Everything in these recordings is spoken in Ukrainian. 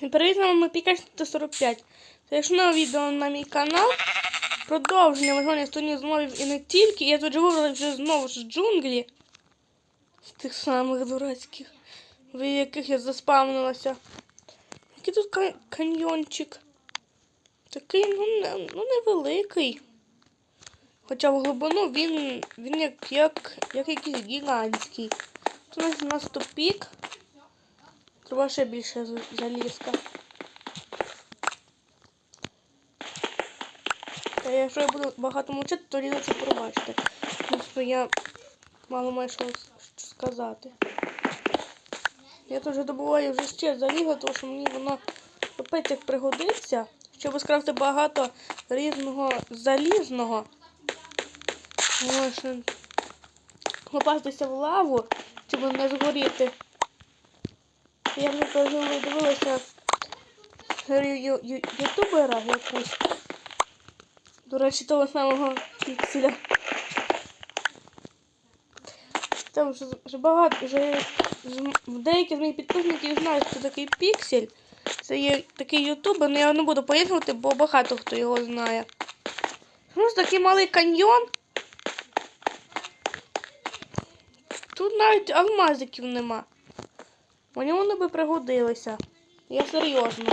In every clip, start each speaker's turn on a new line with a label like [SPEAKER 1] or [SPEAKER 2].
[SPEAKER 1] Вами Пікач 145. Якщо на відео на мій канал, продовження виживання студії змовів і не тільки, я тут живу вже знову ж джунглі. З тих самих дурацьких, в яких я заспавнилася. Який тут каньйончик? Такий, ну, не, ну невеликий. Хоча в глибину він, він як, як, як якийсь гігантський. Тут у нас тупік. Треба ще більше залізка. Та якщо я буду багато мовчати, то це пробачте. Тому що я мало маю що сказати. Я теж добуваю вже ще залізо, тому що мені воно капець як пригодиться, щоб скрафти багато різного залізного. Може попастися в лаву, щоб не згоріти. Я коли дивилася ютубера якусь. До речі, того самого пікселя. Там вже, вже багато, вже деякі з моїх підписників знають, що такий піксель. Це є такий ютубер, але я не буду пояснювати, бо багато хто його знає. Ну, такий малий каньйон. Тут навіть алмазиків нема. Мені вони би пригодилися. Я серйозно.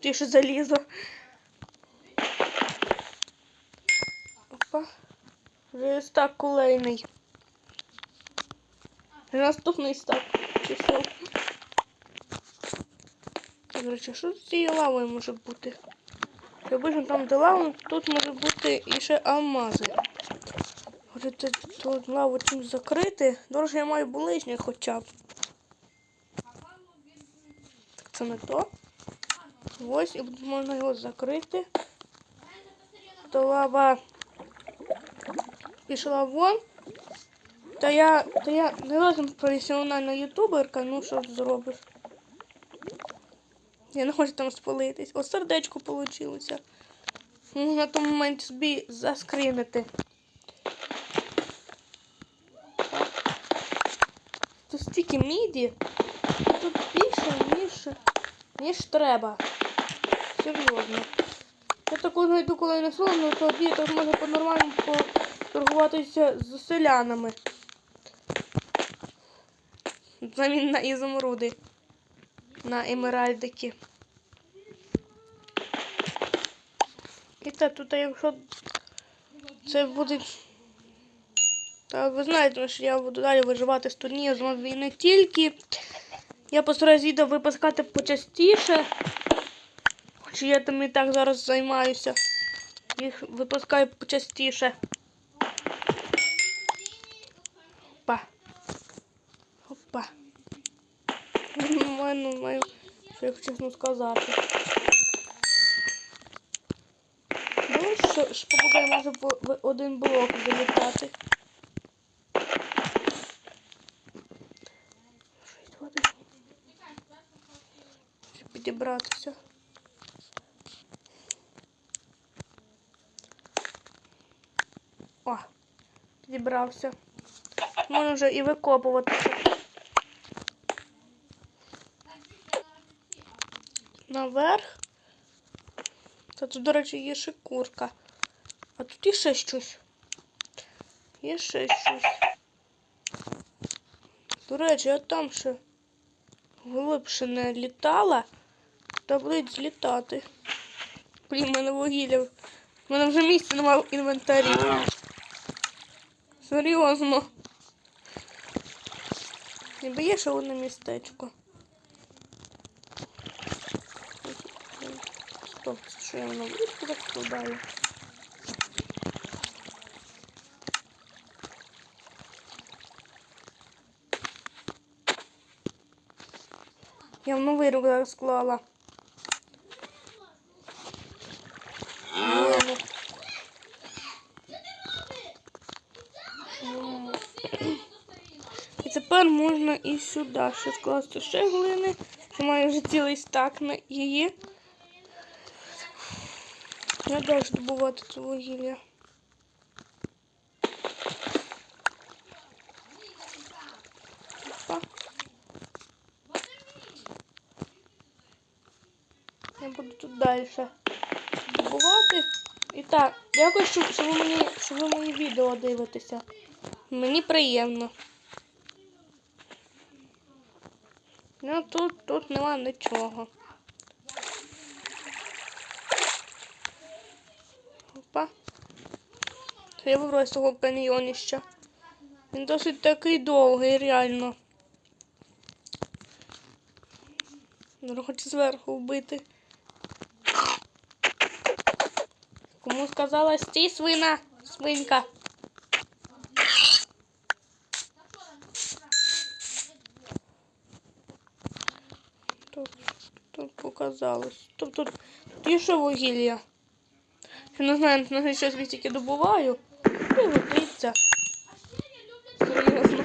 [SPEAKER 1] Ще залізо. Опа. Вже стак кулейний. Наступний стак пішов. Що з цією лавою може бути? Обично там, де лава, тут може бути і ще алмази. Може тут лаву закрити. Дороже я маю булижня хоча б. Так це не то. Ось і можна його закрити. То лава пішла вон. Та я, та я не зовсім професіональна ютуберка, ну що ж зробиш. Я не хочу там спалитись. О, сердечко вийшло. На тому моменті собі заскрінити. Тут стільки міді, а тут більше, ніж, ніж треба. Серйозно. Я таку знайду, коли не солоно, тоді так можна по-нормальному поторгуватися з селянами. Замін на ізумруди. На емеральдики. І так, тут якщо це буде. Та ви знаєте, що я буду далі виживати з турніру і не тільки. Я постараюсь відео випускати почастіше. Хоч я там і так зараз займаюся. Їх випускаю почастіше. Опа. Опа. Нормально маю, що я чесно сказати. Ну, що попугай може один блок залітати. Щоб підібратися. О, підібрався. Можна вже і викопуватися. Наверх. Та тут, до речі, є ще курка. А тут є ще щось. Є ще щось. До речі, я там ще глибше не літала. Та будуть злітати. Блін, в мене вугілля. В мене вже місця немає в інвентарі. Серйозно. Ніби є ще містечко. Стоп, що я на вишку так складаю? Я в новий рюкзак склала. Тепер можна і сюди ще скласти ще глини. Що маю вже цілий стак на її. Я далі добувати це вугілля. Я буду тут далі добувати. І так, дякую, що ви мені, що ви мої відео дивитеся. Мені приємно. Ну тут, тут нема нічого. Опа. Я вибрала з того каньйоніща. Він досить такий довгий, реально. Хочу зверху вбити. Кому сказала стій свина, свинька. Тут, тут показалось. Тут, тут, тут є ще вугілля. Я не знаю, на що я тільки добуваю. І. Серйозно.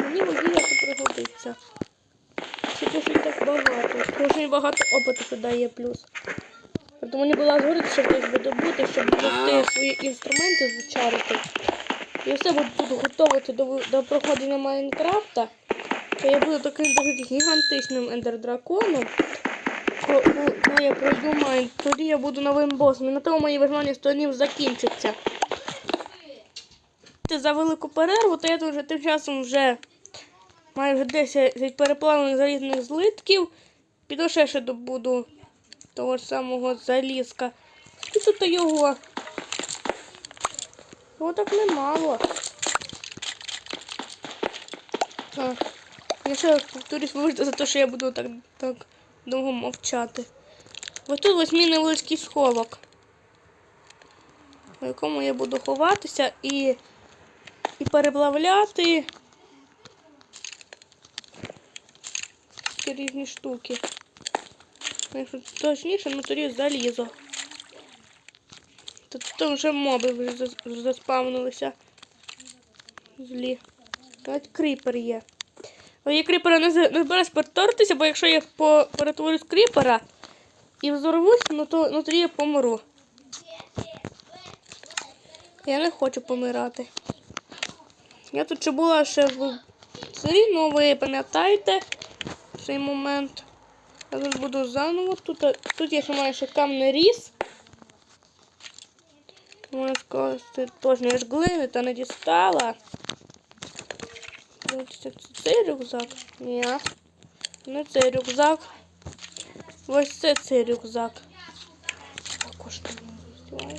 [SPEAKER 1] Мені вугілля це пригодиться. Це досить так багато. Що багато опиту дає плюс. Тому мені була згодити, щоб десь буде бути, щоб допомогти свої інструменти зачарити. І все буду тут готувати до, до проходження Майнкрафта. То я буду таким гігантичним ендердраконом. Коли я пройду майн, тоді я буду новим босом. І на тому мої виживання сторінів закінчаться. Ти за велику перерву, то я тут вже тим часом вже маю вже 10 переплавлених залізних злитків. Піду ще ще добуду того ж самого залізка. І тут його. Його так немало. Так. Я ще повторюсь, вибачте за те, що я буду так, так довго мовчати. Ось тут ось мій невеличкий сховок, в якому я буду ховатися і, і переплавляти різні штуки. Якщо точніше, ну тоді залізо. Тут, тут вже моби вже заспавнилися. Злі. Навіть кріпер є. Але я кріпера не, збираюсь перетворитися, бо якщо я перетворюсь кріпера і взорвусь, ну то ну, тоді я помру. Я не хочу помирати. Я тут ще була ще в селі, ну ви пам'ятаєте цей момент. Я тут буду заново. Тут, тут я ще маю ще камний ріс. Можна сказати, точно ж глини та не дістала. Це цей рюкзак? Ні. Не цей рюкзак. Ось це цей рюкзак. Також не.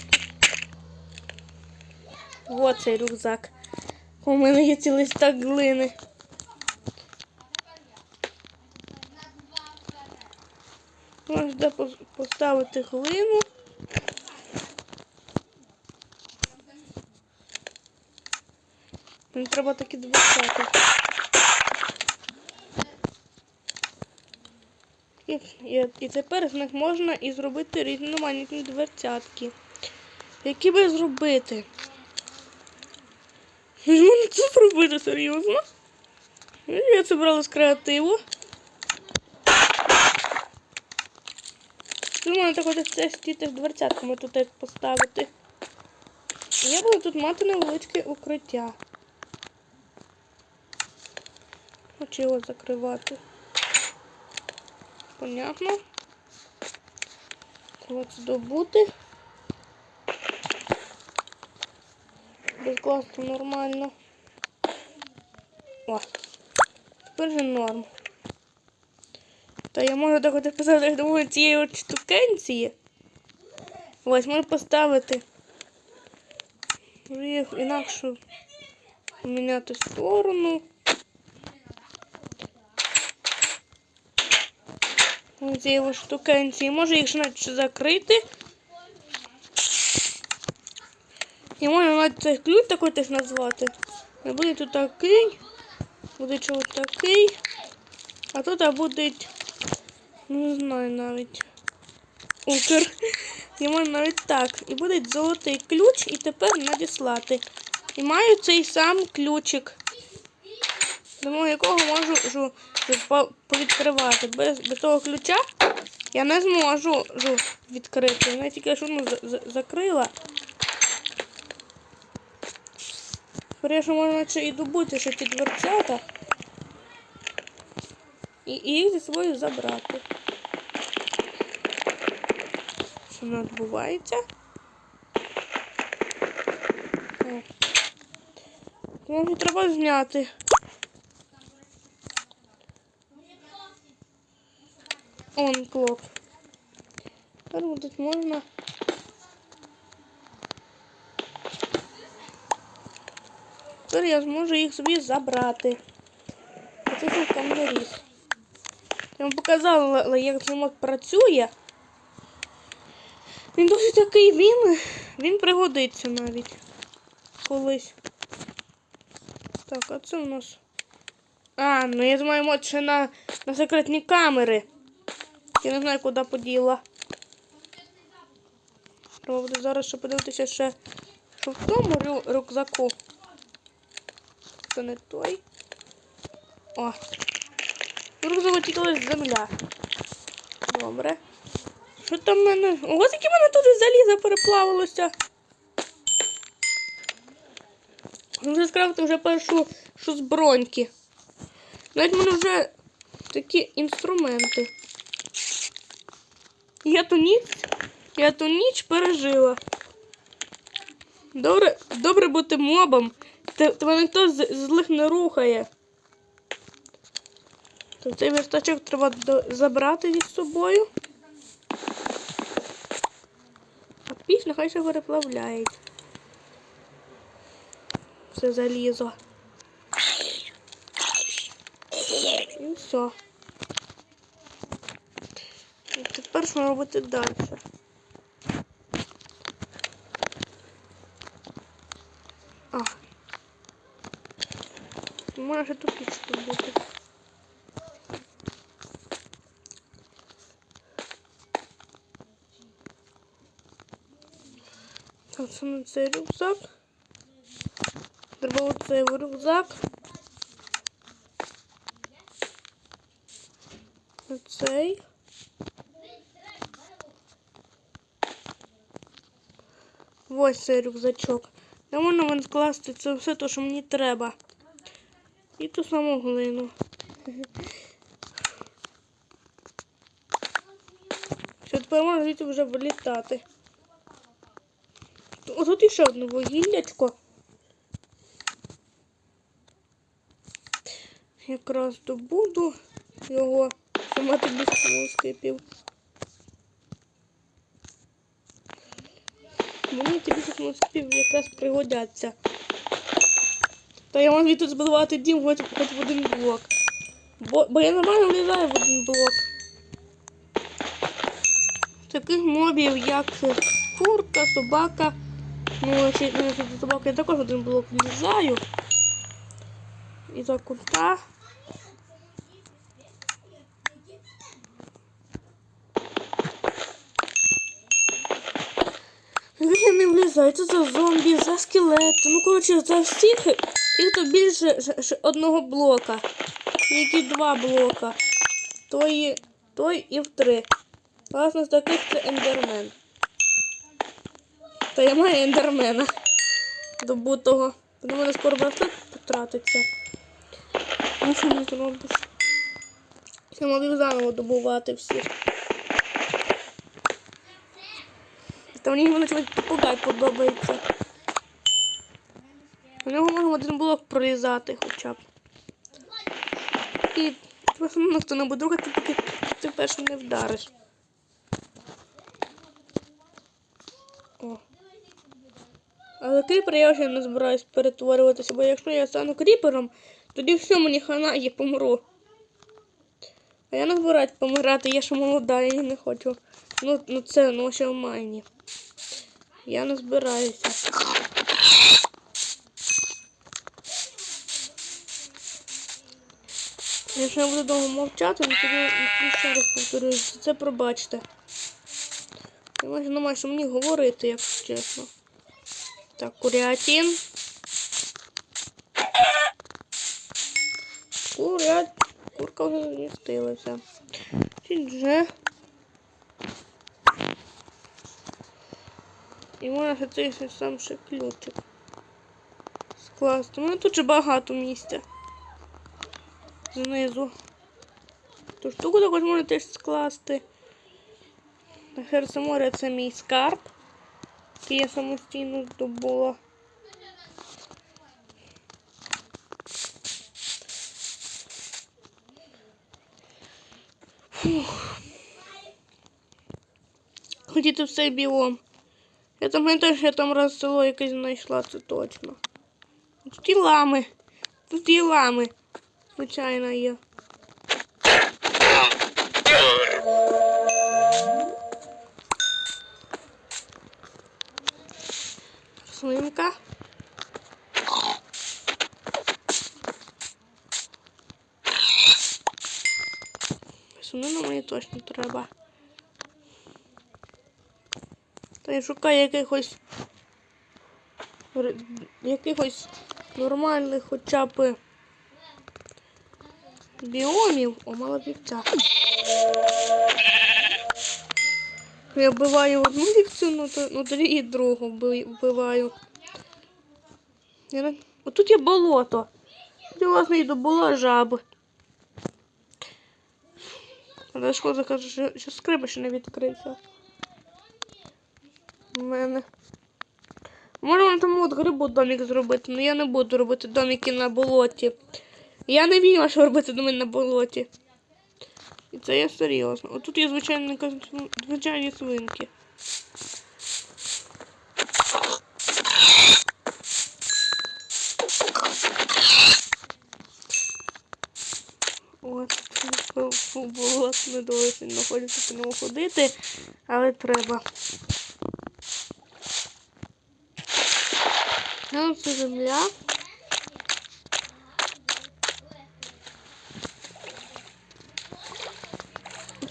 [SPEAKER 1] Ось цей рюкзак. У мене є цілий стак глини. Можна поставити глину. Мені треба такі двадцяти. І, і, і тепер з них можна і зробити різноманітні дверцятки. Які би зробити? Можна це зробити серйозно? Я це брала з креативу. Тут можна так теж ті теж дверцятками тут поставити. Я буду тут мати невеличке укриття. Його закривати. Понятно. От здобути. Безкласно нормально. О, тепер же норм. Та я можу так от писати, думаю, цієї от штукенції. Ось можу поставити. Їх інакшу поміняти сторону. Цієї от штукенції. Може їх навіть закрити. І можна навіть цей ключ такий теж назвати. І Буде тут такий, буде чого такий. А тут буде, ну, не знаю навіть. Укр. І можна навіть так. І буде золотий ключ, і тепер надіслати. І маю цей сам ключик. До якого можу жу, повідкривати. Без, без того ключа я не зможу відкрити. Я тільки ну, за- закрила. Скоріше можна ще і добути, що ті дверцята. і, їх зі собою забрати. Що не відбувається? Може треба зняти. Клоп. Тепер тут можна. Тепер я зможу їх собі забрати. Оце тут там наріс. Я вам показала, як замок працює. Він досить такий він, він пригодиться навіть колись. Так, а це у нас. А, ну я думаю, мод ще на, на секретні камери. Я не знаю, куди поділа. Треба буде зараз ще подивитися ще, що в тому рю- рюкзаку. Це не той. О. В Рюкзаку тільки земля. Добре. Що там в мене? Ось яке в мене тут залізо переплавилося. Вже скрафти вже першу що з броньки. Навіть в мене вже такі інструменти. Я ту ніч, я ту ніч пережила. Добре, добре бути мобом. Тебе ніхто з злих не рухає. То цей верстачок треба забрати зі собою. А після хай ще переплавляють. Все залізо. І все. Тепер що робити далі? А. Може тут пічка бути. Так, це на цей рюкзак. Треба оцей рюкзак. Оцей. Ось цей рюкзачок. Де можна вон скласти це все, те, що мені треба. І ту саму глину. Все, тепер можна звідти вже вилітати. О, тут іще одне вугіллячко. Якраз добуду його, мати більше скипів. Смоскипів якраз пригодяться. Та я можу тут збудувати дім хоч, хоч в один блок. Бо, бо я нормально влізаю в один блок. Таких мобів, як курка, собака. Ну, ще не собака, я також в один блок влізаю. І за кута. Я не влізаю, це за зомбі, за скелети. Ну, коротше, за всіх їх тут більше одного блока. Які два блока. Той, той і в три. Власне, з таких це ендермен. Та я маю ендермена добутого. До мене скоро браслет потратиться. Ну що не зробиш? Я мав заново добувати всіх. Та мені мене чогось попугай подобається. У нього можна один блок пролізати хоча б. І просто ніхто не буде рухати, поки ти першим не вдариш. О. Але кріпер я вже не збираюсь перетворюватися, бо якщо я стану кріпером, тоді все мені хана і помру. А я не збираюсь помирати, я ще молода, я не хочу. Ну, ну це ну ще в майні. Я не збираюся. Якщо я буду довго мовчати, то тоді ще раз повторюю, це пробачте. Я майже не маю, що мені говорити, якщо чесно. Так, курятин. Курят. Курка вже змістилася. Чідже. І можна ще сам ще ключик скласти. У мене тут же багато місця. Знизу. Ту штуку також можна теж скласти. Серце моря це мій скарб, який я самостійно здобула. Фух. Хотіти все білом. Я там що я там раз село якесь знайшла, це точно. Тут і лами. Тут і лами. Звичайно є. Свинка. Свинину мені точно треба. Та я шукаю якихось якихось нормальних хоча б біомів. О, мала вівця. Я вбиваю одну вівцю, ну, то, і другу вбиваю. Отут є болото. Я власне і добула жаби. Але шкода каже, що, що скриба ще не відкриться. У мене. Можна на тому от грибу домик зробити, але я не буду робити домики на болоті. Я не вмію, що робити домик на болоті. І це я серйозно. Отут є звичайні, звичайні свинки. От, фу, болот не дуже сильно хочеться по ньому ходити, але треба. Ну, це земля.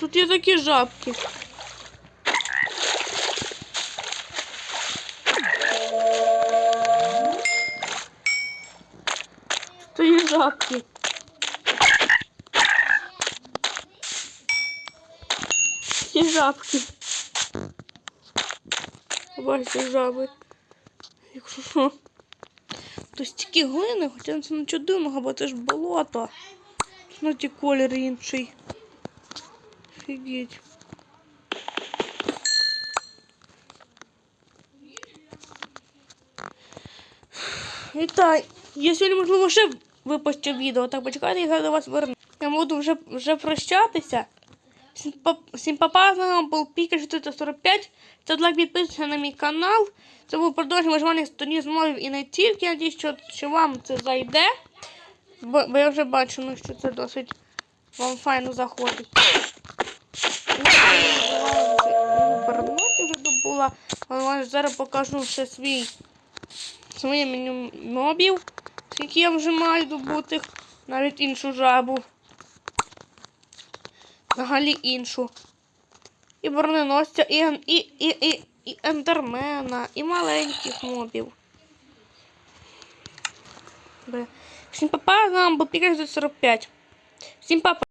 [SPEAKER 1] Тут є такі жабки. Тут є жабки. Ці жабки. Бачите, жаби. Якщо що. То стільки глини, хоча це нічого дивного, бо це ж болото. Ну, ті колір інший. Офігеть. Вітай! Я сьогодні, можливо, ще випущу відео. Так, почекайте, я до вас верну. Я буду вже, вже прощатися. Всім па- папа, з вами був Піка 445. Це лайк підписуйтесь на мій канал. Це був продовження виживання сторін мовів і не тільки. Я надіюсь, що, що вам це зайде. Бо, бо я вже бачу, ну, що це досить вам файно заходить. Переноті вже добула. Зараз покажу ще свій своє меню мобів, скільки я вже маю добутих, навіть іншу жабу. Взагалі іншу. І броненосця, і, і, і, і, і ендермена, і маленьких мобів. Всім папа, нам був Пікер 45. Всім папа.